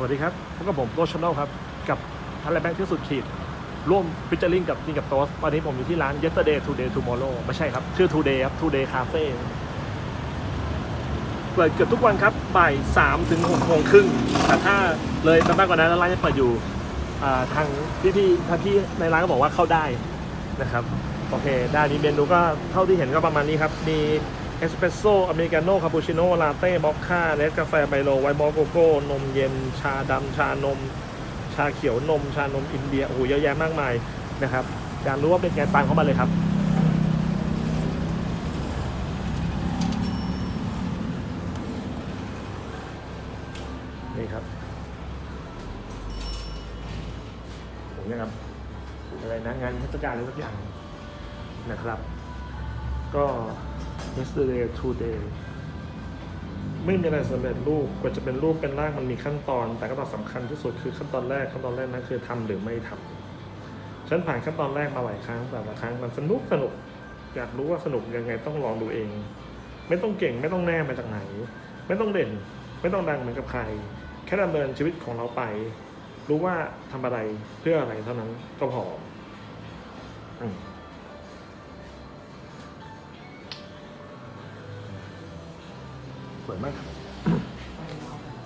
สวัสดีครับพบกับผมโรชแนลครับ กับทันแลแบงค์ที่สุดขีด ร่วมฟิชเจอร์ลิงกับจิงกับโตสวันนี้ผมอยู่ที่ร้าน yesterday today tomorrow ไม่ใช่ครับ ชื่อ today ครับ today cafe เปิดเกือบทุกวันครับ บ่ายสามถึงหกโมงครึ่ง แต่ถ้าเลยไปมากกว่านั้นแล้วร้านจะเปิดอยู่ทางพี่พี่ทางพี่ในร้านก็บอกว่าเข้าได้นะครับ โอเค ได้มีเมนูก็เท่าที่เห็นก็ประมาณนี้ครับ มี เอสเปรสโซ่อเมริกาโน่คาปูชิโน่ลาเต้มอคค่าเนสกาแฟไมโลไวท์มอลโกโก้ นมเย็น ชาดำชานม ชาเขียวนม ชานมอินเดียโอ้โหเยอะแยะมากมายนะครับอยากรู้ว่าเป็นไงตามเข้ามาเลยครับนี่ครับผมนี่ครับอะไรนะงานเทศกาลอะไรสักอย่างนะครับ ก็ yesterday today ไม่มีอะไรสำเร็จรูปกว่าจะเป็นรูปเป็นร่างมันมีขั้นตอน แต่ขั้นตอนสำคัญที่สุดคือขั้นตอนแรกขั้นตอนแรกนั้นคือทำหรือไม่ทำฉันผ่านขั้นตอนแรกมาหลายครั้งแต่ละครั้งมันสนุกสนุกอยากรู้ว่าสนุกยังไงต้องลองดูเอง ไม่ต้องเก่งไม่ต้องแน่มาจากไหน ไม่ต้องเด่น ไม่ต้องดังเหมือนกับใคร แค่ดำเนินชีวิตของเราไป รู้ว่าทำอะไรเพื่ออะไรเท่านั้นก็พออืม วยมากครับ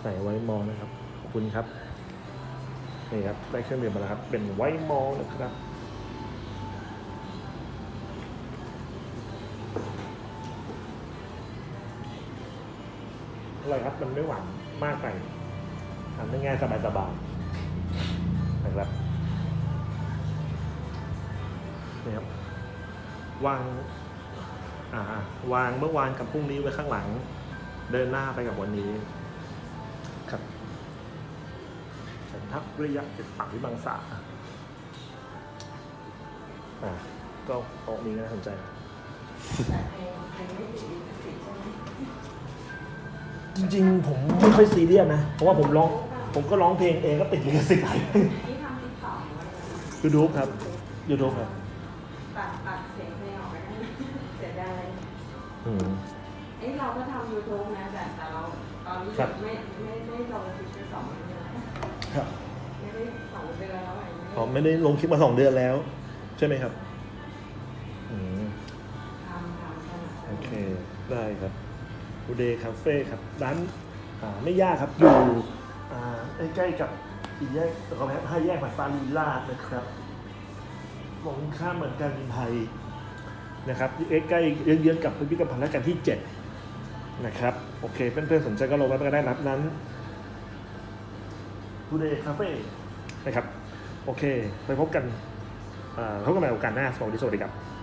ใส่ไว้มองนะครับ ขอบคุณครับนี่ครับได้เครื่องดื่มมาแล้วครับ เป็นไว้มองนะครับอร่อยครับมันไม่หวานมากไปทำได้ง่ายสบายๆนะครับนี่ครับวาง อ่าวางเมื่อวานกับพรุ่งนี้ไว้ข้างหลัง เดินหน้าไปกับวันนี้ ครับฉันทักระยะติดปักวิบังษาอ่าก็โต๊ะนี้น่าสนใจจริงๆ ผมไม่ค่อยซีเรียสนะ เพราะว่าผมร้อง ผมก็ร้องเพลงเองก็ติดลิขสิทธิ์นี่ทำติดต่อไว้ยูทูบครับยูทูบครับ ตัดตัดเสียงเพลงออกไปให้เสียดาย อืมไอ้เราก็ทำยูทูบนะแต่แต่เราตอนนี้ครับ ไม่ไม่ไม่ลงคลิปไปสองเดือนแล้วครับไม่ได้สองเดือนแล้วไงอ๋อไม่ได้ลงคลิปมาสองเดือนแล้ว ใช่ไหมครับอืมทำทำขนาดโอเค ได้ครับบูเดย์คาเฟ่ครับร้านอ่าไม่ยากครับอยู่อ่าใกล้ๆกับสี่แยกขอแพ้ห้าแยกผ่านฟารีลาดนะครับมองข้ามเหมือนกันอินไทยนะครับใกล้ๆเยื้องๆกับพิพิธภัณฑ์รัชกาลที่เจ็ด นะครับโอเคเพื่อนๆสนใจก็ลงไว้ก็ได้นับนั้นทูเดย์คาเฟ่นะครับ โอเค ไปพบกันพบกันใหม่โอกาสหน้าสวัสดีสวัสดีครับ